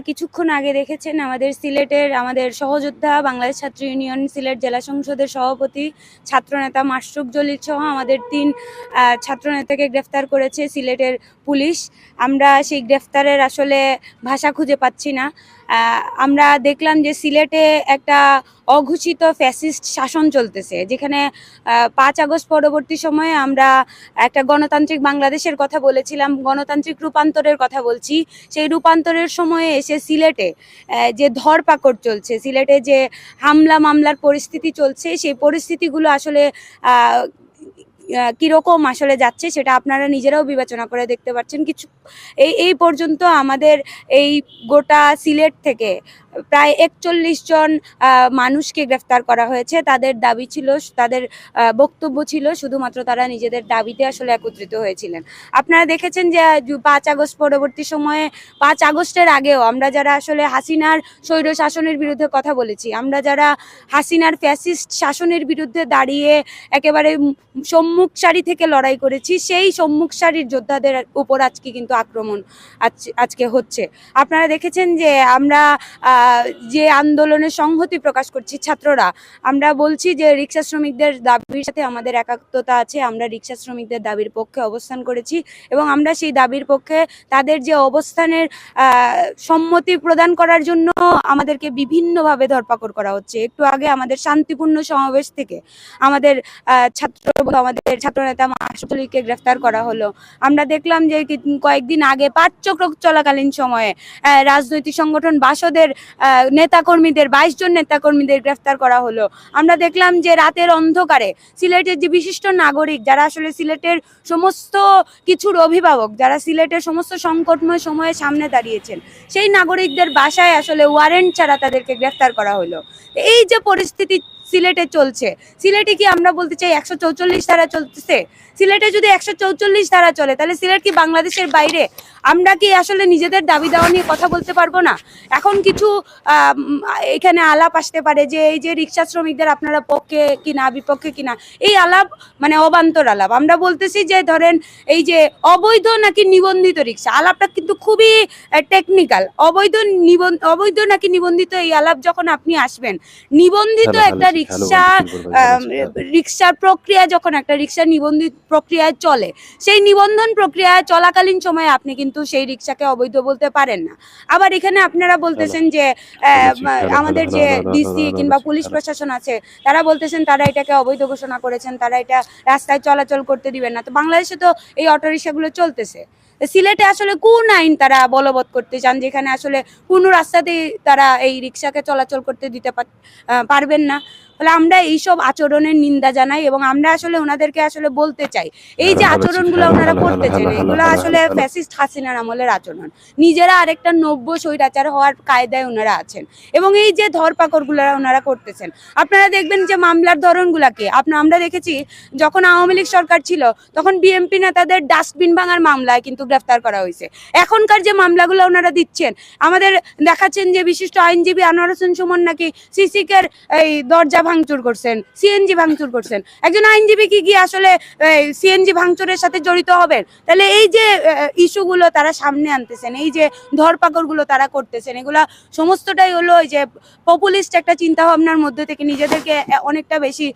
কিছুক্ষণ আগে দেখেছেন আমাদের সিলেটের আমাদের সহযোদ্ধা বাংলাদেশ ছাত্র ইউনিয়ন সিলেট জেলা সংসদের সভাপতি ছাত্রনেতা মাসরুক জলিল সহ আমাদের তিন ছাত্রনেতাকে গ্রেফতার করেছে সিলেটের পুলিশ। আমরা সেই গ্রেফতারের আসলে ভাষা খুঁজে পাচ্ছি না। আমরা দেখলাম যে সিলেটে একটা অঘোষিত ফ্যাসিস্ট শাসন চলতেছে, যেখানে পাঁচ আগস্ট পরবর্তী সময়ে আমরা একটা গণতান্ত্রিক বাংলাদেশের কথা বলেছিলাম, গণতান্ত্রিক রূপান্তরের কথা বলছি। সেই রূপান্তরের সময়ে এসে সিলেটে যে ধরপাকড় চলছে, সিলেটে যে হামলা মামলার পরিস্থিতি চলছে, সেই পরিস্থিতিগুলো আসলে কীরকম আসলে যাচ্ছে সেটা আপনারা নিজেরাও বিবেচনা করে দেখতে পাচ্ছেন কিছু এই এই পর্যন্ত আমাদের এই গোটা সিলেট থেকে প্রায় একচল্লিশ জন মানুষকে গ্রেফতার করা হয়েছে। তাদের দাবি ছিল, তাদের বক্তব্য ছিল শুধুমাত্র তারা নিজেদের দাবিতে আসলে একত্রিত হয়েছিলেন। আপনারা দেখেছেন যে পাঁচ আগস্ট পরবর্তী সময়ে, পাঁচ আগস্টের আগেও আমরা যারা আসলে হাসিনার স্বৈর শাসনের বিরুদ্ধে কথা বলেছি, আমরা যারা হাসিনার ফ্যাসিস্ট শাসনের বিরুদ্ধে দাঁড়িয়ে একেবারে সম্মুখ সারি থেকে লড়াই করেছি, সেই সম্মুখ সারির যোদ্ধাদের উপর আজকে কিন্তু আক্রমণ আজ- আজকে হচ্ছে। আপনারা দেখেছেন যে, আমরা যে আন্দোলনে সংহতি প্রকাশ করছি ছাত্ররা, আমরা বলছি যে রিক্সা শ্রমিকদের দাবির সাথে আমাদের একাত্মতা আছে, আমরা রিক্সা শ্রমিকদের দাবির পক্ষে অবস্থান করেছি এবং আমরা সেই দাবির পক্ষে তাদের যে অবস্থানের সম্মতি প্রদান করার জন্য আমাদেরকে বিভিন্নভাবে ধরপাকড় করা হচ্ছে। একটু আগে আমাদের শান্তিপূর্ণ সমাবেশ থেকে আমাদের ছাত্র আমাদের ছাত্রনেতা মাসুদুলকে গ্রেফতার করা হলো। আমরা দেখলাম যে কয়েকদিন আগে পাঁচ চক্র চলাকালীন সময়ে রাজনৈতিক সংগঠন বাসদের নেতাকর্মীদের, বাইশ জন নেতাকর্মীদের গ্রেফতার করা হলো। আমরা দেখলাম যে রাতের অন্ধকারে সিলেটের যে বিশিষ্ট নাগরিক, যারা আসলে সিলেটের সমস্ত কিছুর অভিভাবক, যারা সিলেটের সমস্ত সংকটময় সময়ে সামনে দাঁড়িয়েছেন, সেই নাগরিকদের বাসায় আসলে ওয়ারেন্ট ছাড়া তাদেরকে গ্রেফতার করা হলো। এই যে পরিস্থিতি সিলেটে চলছে। সিলেটে কি আমরা বলতে চাই একশো চৌচল্লিশ ধারা চলতেছে? সিলেটে যদি একশো চৌচল্লিশ ধারা চলে তাহলে সিলেট কি বাংলাদেশের বাইরে? আমরা কি আসলে নিজেদের দাবি দেওয়া নিয়ে কথা বলতে পারব না? এখন কিছু এখানে আলাপ আসতে পারে যে এই যে রিক্সা শ্রমিকদের আপনারা পক্ষে কিনা বিপক্ষে কিনা এই আলাপ মানে অবান্তর আলাপ। আমরা বলতেছি যে ধরেন এই যে অবৈধ নাকি নিবন্ধিত রিক্সা আলাপটা কিন্তু খুবই টেকনিক্যাল অবৈধ নিবন- অবৈধ নাকি নিবন্ধিত এই আলাপ যখন আপনি আসবেন নিবন্ধিত একটা রিক্সা বলবেন, রিক্সার প্রক্রিয়া যখন একটা রিক্সা নিবন্ধিত প্রক্রিয়ায় চলে সেই নিবন্ধন প্রক্রিয়ায় চলাকালীন সময়ে আপনি কিন্তু সেই রিক্সাকে অবৈধ বলতে পারেন না। আবার এখানে আপনারা বলতেছেন যে আমাদের যে ডিসি কিংবা পুলিশ প্রশাসন আছে তারা বলতেছেন তারা এটাকে অবৈধ ঘোষণা করেছেন তারা এটা রাস্তায় চলাচল করতে দিবেন না। তো বাংলাদেশে তো এই অটোরিক্সাগুলো চলতেছে। সিলেটে আসলে কোন আইন তারা বলবৎ করতে চান যেখানে আসলে কোনো রাস্তাতেই তারা এই রিক্সাকে চলাচল করতে দিতে পারবেন না? ফলে আমরা এইসব আচরণের নিন্দা জানাই এবং আমরা আসলে ওনাদেরকে আসলে বলতে চাই। এই যে হ্যালো, আচরণগুলো ওনারা হ্যালো, করতেছেন এগুলো আসলে ফ্যাসিস্ট হাসিনার আমলের আচরণ। নিজেরা আরেকটা নব্য স্বৈরাচার হওয়ার কায়দায় ওনারা আছেন। এবং এই যে ধরপাকড়গুলো ওনারা করতেছেন আপনারা দেখবেন যে মামলার ধরনগুলাকে আপনার আমরা দেখেছি যখন আওয়ামী লীগ সরকার ছিল তখন বিএমপি নেতাদের ডাস্টবিন ভাঙার মামলায় কিন্তু গ্রেফতার করা হয়েছে। এখনকার যে মামলাগুলো ওনারা দিচ্ছেন আমাদের দেখাচ্ছেন যে বিশিষ্ট আইনজীবী আনোয়ার হোসেন সুমন নাকি সিসিকের এই দরজা ভাঙচুর করছেন সিএনজি ভাঙচুর করছেন। একজন আইনজীবী কি কি আসলে সিএনজি ভাঙচুরের সাথে জড়িত হবেন? তাহলে এই যে ইস্যুগুলো তারা সামনে আনতেছেন, এই যে ধরপাকড়গুলো তারা করতেছেন, এগুলা সমস্তটাই হলো যে পপুলিস্ট একটা চিন্তা ভাবনার মধ্যে থেকে নিজেদেরকে অনেকটা বেশি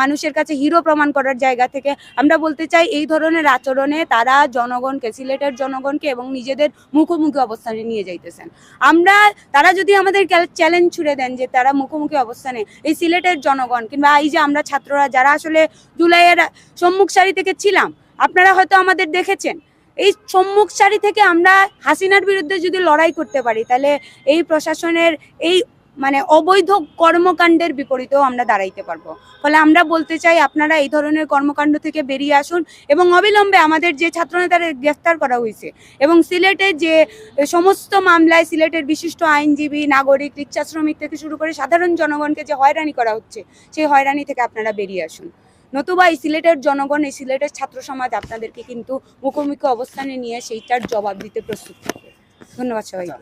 মানুষের কাছে হিরো প্রমাণ করার জায়গা থেকে আমরা বলতে চাই, এই ধরনের আচরণে তারা জনগণকে, সিলেটের জনগণকে এবং নিজেদের মুখোমুখি অবস্থানে নিয়ে যাইতেছেন। আমরা, তারা যদি আমাদের চ্যালেঞ্জ ছুড়ে দেন যে তারা মুখোমুখি অবস্থানে, এই সিলেটের জনগণ কিংবা এই যে আমরা ছাত্ররা যারা আসলে জুলাইয়ের সম্মুখ সারি থেকে ছিলাম, আপনারা হয়তো আমাদের দেখেছেন। এই সম্মুখ সারি থেকে আমরা হাসিনার বিরুদ্ধে যদি লড়াই করতে পারি, তাহলে এই প্রশাসনের এই মানে অবৈধ কর্মকাণ্ডের বিপরীতেও আমরা দাঁড়াইতে পারব। ফলে আমরা বলতে চাই, আপনারা এই ধরনের কর্মকাণ্ড থেকে বেরিয়ে আসুন এবং অবিলম্বে আমাদের যে ছাত্রনেতারা গ্রেফতার করা হয়েছে এবং সিলেটের যে সমস্ত মামলায় সিলেটের বিশিষ্ট আইনজীবী, নাগরিক রিক্সা শ্রমিক থেকে শুরু করে সাধারণ জনগণকে যে হয়রানি করা হচ্ছে, সেই হয়রানি থেকে আপনারা বেরিয়ে আসুন। নতুবা এই সিলেটের জনগণ, এই সিলেটের ছাত্র সমাজ আপনাদেরকে কিন্তু মুখোমুখি অবস্থানে নিয়ে সেইটার জবাব দিতে প্রস্তুত থাকবে। ধন্যবাদ সবাইকে।